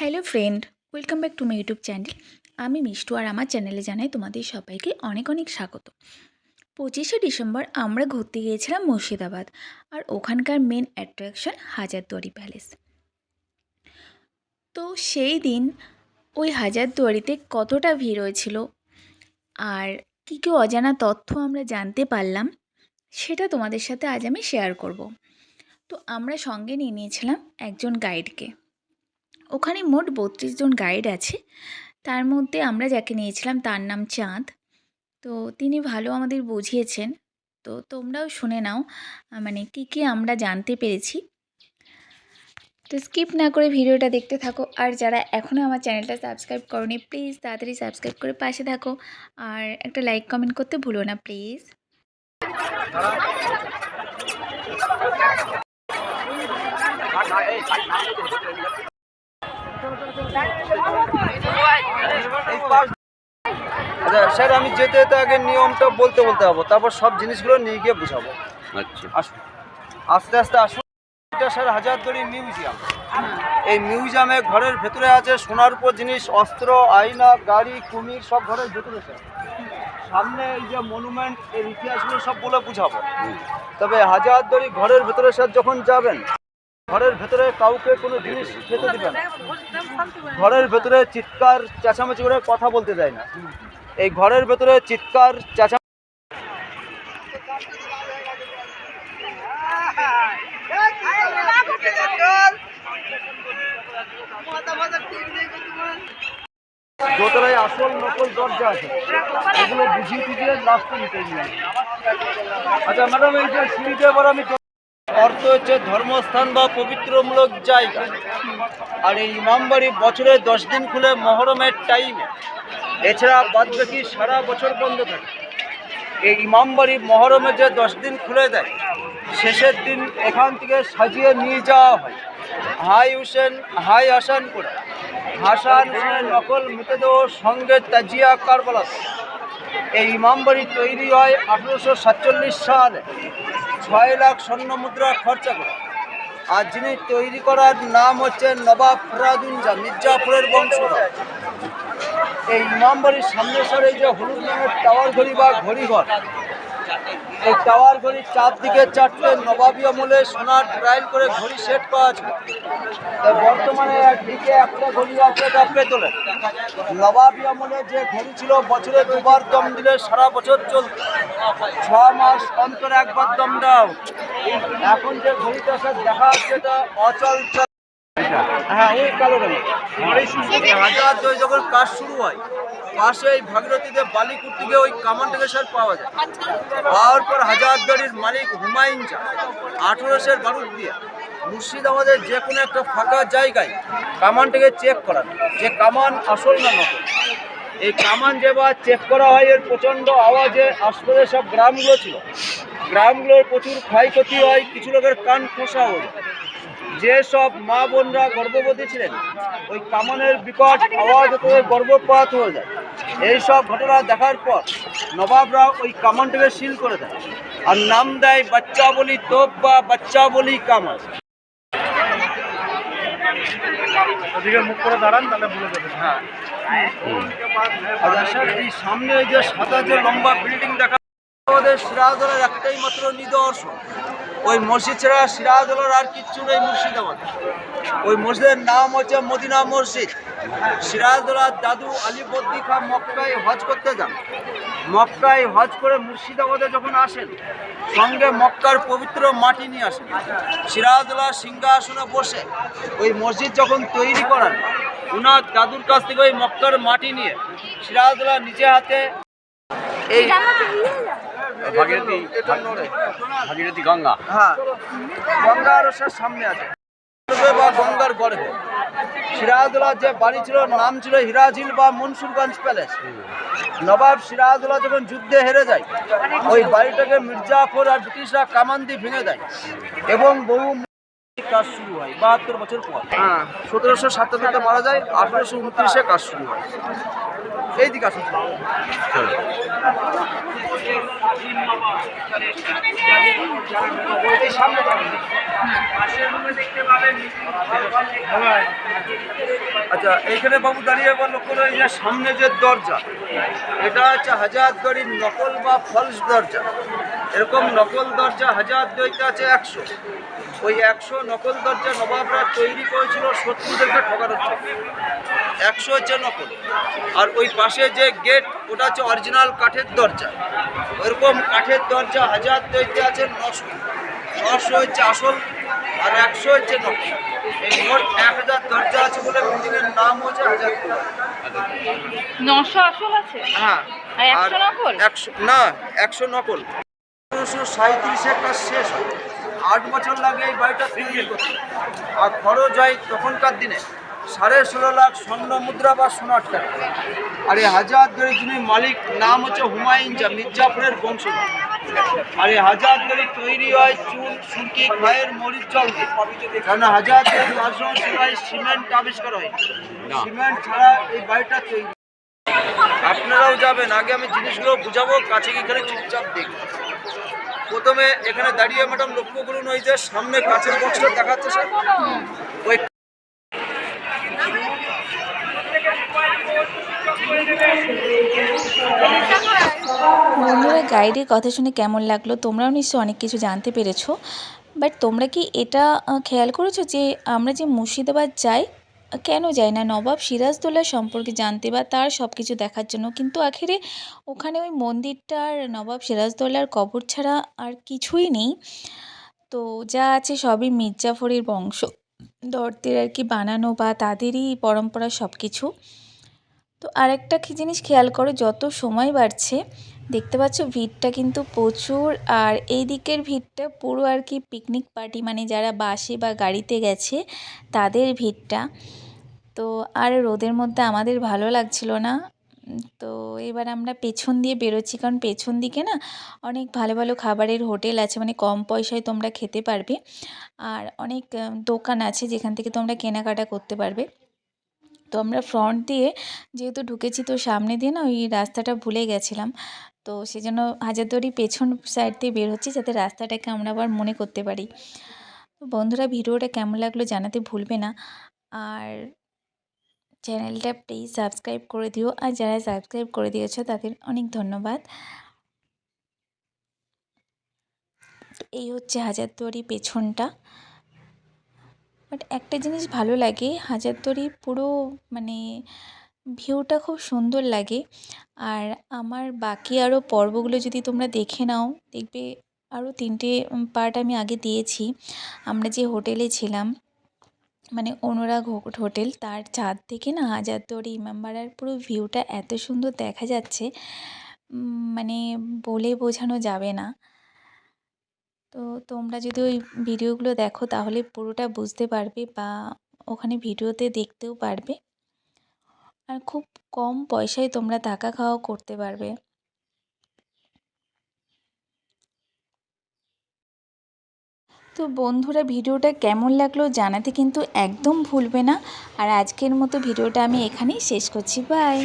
Hello friend, welcome back to my YouTube channel. আমি মিষ্টু আর আমার চ্যানেলে জানাই তোমাদের সবাইকে অনেক অনেক স্বাগত। পঁচিশে ডিসেম্বর আমরা ঘুরতে গিয়েছিলাম মুর্শিদাবাদ আর ওখানকার মেন অ্যাট্রাকশন হাজারদুয়ারি প্যালেস তো সেই দিন ওই হাজারদুয়ারিতে কতটা ভিড় হয়েছিল আর কী কী অজানা তথ্য আমরা জানতে পারলাম সেটা তোমাদের সাথে আজ আমি শেয়ার করব। তো আমরা সঙ্গে নিয়ে নিয়েছিলাম একজন গাইডকে ওখানে মোট বত্রিশ জন গাইড আছে তার মধ্যে আমরা যাকে নিয়েছিলাম তার নাম চাঁদ তো তিনি ভালো আমাদের বুঝিয়েছেন তো তোমরাও শুনে নাও মানে কী কী আমরা জানতে পেরেছি তো স্কিপ না করে ভিডিওটা দেখতে থাকো আর যারা এখনও আমার চ্যানেলটা সাবস্ক্রাইব করনি প্লিজ তাড়াতাড়ি সাবস্ক্রাইব করে পাশে থাকো আর একটা লাইক কমেন্ট করতে ভুলো না প্লিজ আচ্ছা স্যার আমি যেতে যেতে আগে নিয়মটা বলতে বলতে যাব। তারপর সব জিনিসগুলো নিয়ে গিয়ে বুঝাবো। আচ্ছা। আসুন। আস্তে আস্তে আসুন। এটা স্যার হাজারদুয়ারি মিউজিয়াম। এই মিউজিয়ামে ঘরের ভেতরে আছে সোনার উপর জিনিস অস্ত্র আয়না গাড়ি কুমির সব ঘরের ভেতরে স্যার। সামনে এই যে মনুমেন্ট এর ইতিহাসগুলো সব বলে বুঝাবো তবে হাজারদুয়ারি ঘরের ভেতরে স্যার যখন যাবেন ঘরের ভেতরে কাউকে কোনো জিনিস খেতে দিবেন না। ঘরের ভেতরে চিৎকার, চেঁচামেচি করে কথা বলতে দেয় না। এই ঘরের ভেতরে চিৎকার চেঁচা দোতলায় আসল নকল দরজা আছে, এগুলো বুঝিয়ে টুঝিয়ে লাস্টে নিতে আচ্ছা ম্যাডাম এই যে সিঁড়িতে আমি অর্থ হচ্ছে ধর্মস্থান বা পবিত্রমূলক জায়গা আর এই ইমামবাড়ি বছরে দশ দিন খুলে মহরমের টাইমে এছাড়া বাদ বাকি সারা বছর বন্ধ থাকে। এই ইমামবাড়ি মহরমে যে দশ দিন খুলে দেয়, শেষের দিন এখান থেকে সাজিয়ে নিয়ে যাওয়া হয়। হাই হুসেন, হাই হাসান করে। হাসান নকল মৃতদেহ সঙ্গে তাজিয়া কারবালাতে। এই ইমামবাড়ি তৈরি হয় আঠেরোশো সাতচল্লিশ সালে। ছয় লাখ স্বর্ণ মুদ্রা খরচা করে। আর যিনি তৈরি করার নাম হচ্ছে নবাব ফরাদুঞ্জা মির্জাপুরের বংশ এই ইমামবাড়ির সামনে সরে যে হলুদ রঙের টাওয়ার ঘড়ি বা ঘড়িঘর এই টাওয়ার ঘড়ির চারদিকে চারটে নবাবী আমলে সোনার ট্রায়াল করে ঘড়ি সেট করা তাই বর্তমানে একদিকে একটা ঘড়ি আছে এটা পেতলের নবাবী আমলে যে ঘড়ি ছিল, বছরে দুবার দম দিলে সারা বছর চল ছ মাস অন্তর একবার দম দাও। এখন যে ঘড়িটা দেখা যাচ্ছে এটা অচল চল হ্যাঁ হাজার দুই যখন কাজ শুরু হয়, পাশে এই ভাগীরথীতে বালি করতে গিয়ে ওই কামানটাকে স্যার পাওয়া যায়। পাওয়ার পর হাজারদুয়ারির মালিক হুমায়ুন চা আঠেরোশের বারুদ দিয়ে মুর্শিদাবাদের যে কোনো একটা ফাঁকা জায়গায় কামানটাকে চেক করান। যে কামান আসল না নকল। এই কামান যেবার চেক করা হয়, এর প্রচণ্ড আওয়াজে আশপাশে সব গ্রামগুলো ছিল। গ্রামগুলোর প্রচুর ক্ষয়ক্ষতি হয়, কিছু লোকের কান খোসা হয়ে যায় যেসব মা বোনরা গর্ভবতী ছিলেন ওই কামানের বিকট আওয়াজ করে গর্ভপাত হয়ে যায়। এই সব ঘটনা দেখার পর নবাবরা ওই কামানটাকে সিল করে দেয় আর নাম দেয় বাচ্চা বলি তোপ বা বাচ্চা বলি কামান ওদিকে মুখ করে দাঁড়ান তাহলে হ্যাঁ। আচ্ছা এই সামনে এই যে সাদা যে লম্বা বিল্ডিং দেখা আমাদের সিরাজদৌলার একটাই মাত্র নিদর্শন। ওই মসজিদ ছাড়া সিরাজদৌলার আর কিচ্ছু নেই মুর্শিদাবাদ। ওই মসজিদের নাম হচ্ছে মদিনা মসজিদ। সিরাজদৌলার দাদু আলিবদ্দি খান মক্কায় হজ করতে যান। মক্কায় হজ করে মুর্শিদাবাদে যখন আসেন, সঙ্গে মক্কার পবিত্র মাটি নিয়ে আসেন। সিরাজদৌলার সিংহাসনে বসে ওই মসজিদ যখন তৈরি করান ওনার দাদুর কাছ থেকে ওই মক্কার মাটি নিয়ে সিরাজদৌলা নিজে হাতে এই ভাগীরথী ভাগীরথী গঙ্গা। হ্যাঁ গঙ্গার স্যার সামনে আছে। বা গঙ্গার গর্ভে। সিরাজদৌলার যে বাড়ি ছিল নাম ছিল হিরাজিল বা মনসুরগঞ্জ প্যালেস। নবাব সিরাজদৌলা যখন যুদ্ধে হেরে যায় ওই বাড়িটাকে মির্জাফর আর ব্রিটিশরা কামান দিয়ে ভেঙে দেয়। এবং বহু কাজ শুরু হয়, বাহাত্তর বছর পর। হ্যাঁ সতেরোশো সাতান্নতে মারা যায়, আঠেরোশো উনত্রিশে কাজ শুরু হয়। এই দিকে আসুন। আচ্ছা এইখানে বাবু দাঁড়িয়ে একবার লক্ষ্য করে যে সামনে যে দরজা, এটা হচ্ছে হাজার দড়ির নকল বা ফলস দরজা। এরকম নকল দরজা হাজার দইতে আছে একশো। ওই একশো নকল দরজা নবাবরা তৈরি করেছিল শত্রুদেরকে ঠকানোর জন্য। একশো হচ্ছে নকল। আর ওই পাশে যে গেট ওটা হচ্ছে অরিজিনাল কাঠের দরজা। ওইরকম কাঠের দরজা হাজার দইতে আছে নশো। নশো হচ্ছে আসল আর একশো হচ্ছে নকল। এই মোট এক হাজার দরজা আছে বলে বিল্ডিংয়ের নাম হচ্ছে হাজার নশো আসল আছে? হ্যাঁ। আর একশো নকল? একশো না একশো নকল। উনিশশো সাঁত্রিশে কাজ শেষ আট বছর লাগে এই বাড়িটা তৈরি করতে। আর খরচ হয় তখনকার দিনে সাড়ে ষোলো লাখ স্বর্ণ মুদ্রা বা সোনার টাকা। আর এই হাজার দড়ি যিনি মালিক নাম হচ্ছে হুমায়ুন যা মির্জাপুরের বংশধর। আর এই হাজার দড়ি তৈরি হয় চুন সুরকি খায়ের মরিচ জল দিয়ে। কারণ হাজার আসন সময় সিমেন্ট আবিষ্কার হয়। সিমেন্ট ছাড়া এই বাড়িটা তৈরি। আপনারাও যাবেন। আগে আমি জিনিসগুলো বুঝাবো কাছে গিয়ে এখানে চুপচাপ দেখুন প্রথমে এখানে দাঁড়িয়ে ম্যাডাম লক্ষ্য করুন ওই যে সামনে কাছের বক্সটা দেখাচ্ছে স্যার। ওই বন্ধুরা, গাইডের কথা শুনে কেমন লাগল? তোমরাও নিশ্চয়ই অনেক কিছু জানতে পেরেছ। বাট তোমরা কি এটা খেয়াল করেছ যে আমরা যে মুর্শিদাবাদ যাই কেন যাই না? নবাব সিরাজদৌল্লা সম্পর্কে জানতে বা তার সব কিছু দেখার জন্য। কিন্তু আখেরে ওখানে ওই মন্দিরটার নবাব সিরাজদৌল্লার কবর ছাড়া আর কিছুই নেই। তো যা আছে সবই মির্জাফরের বংশ। দরদের আর কি বানানো বা তাদেরই পরম্পরা সব কিছু তো আরেকটা জিনিস খেয়াল করো, যত সময় বাড়ছে দেখতে পাচ্ছ ভিড়টা কিন্তু প্রচুর, আর এই দিকের ভিড়টা পুরো আর কি পিকনিক পার্টি মানে যারা বাসে বা গাড়িতে গেছে তাদের ভিড়টা। তো আর রোদের মধ্যে আমাদের ভালো লাগছিল না। তো এবার আমরা পেছন দিয়ে বেরোচ্ছি, কারণ পেছন দিকে না অনেক ভালো ভালো খাবারের হোটেল আছে মানে কম পয়সায় তোমরা খেতে পারবে। আর অনেক দোকান আছে যেখান থেকে তোমরা কেনাকাটা করতে পারবে। তো আমরা ফ্রন্ট দিয়ে যেহেতু ঢুকেছি, তো সামনে দিয়ে না ওই রাস্তাটা ভুলে গেছিলাম। তো সেজন্য হাজারদুয়ারি পেছন সাইড দিয়ে বের হচ্ছি যাতে রাস্তাটাকে আমরা আবার মনে করতে পারি। তো বন্ধুরা, ভিডিওটা কেমন লাগল জানাতে ভুলবে না। আর চ্যানেলটা প্লিজ সাবস্ক্রাইব করে দিও। আর যারা সাবস্ক্রাইব করে দিয়েছ তাদের অনেক ধন্যবাদ। এই হচ্ছে হাজারদুয়ারি পেছনটা। বাট একটা জিনিস ভালো লাগে হাজারদুয়ারি পুরো মানে ভিউটা খুব সুন্দর লাগে। আর আমার বাকি আরও পর্বগুলো যদি তোমরা দেখে নাও, দেখবে আরও তিনটে পার্ট আমি আগে দিয়েছি। আমরা যে হোটেলে ছিলাম মানে অনুরাগ হোটেল, তার ছাদ থেকে না হাজারদুয়ারি ইমামবাড়ার পুরো ভিউটা এত সুন্দর দেখা যাচ্ছে। মানে বলে বোঝানো যাবে না। তো তোমরা যদি ওই ভিডিওগুলো দেখো, তাহলে পুরোটা বুঝতে পারবে বা ওখানে ভিডিওতে দেখতেও পারবে। আর খুব কম পয়সায় তোমরা থাকা খাওয়া করতে পারবে। তো বন্ধুরা, ভিডিওটা কেমন লাগল জানাতে কিন্তু একদম ভুলবে না। আর আজকের মতো ভিডিওটা আমি এখানেই শেষ করছি। বাই!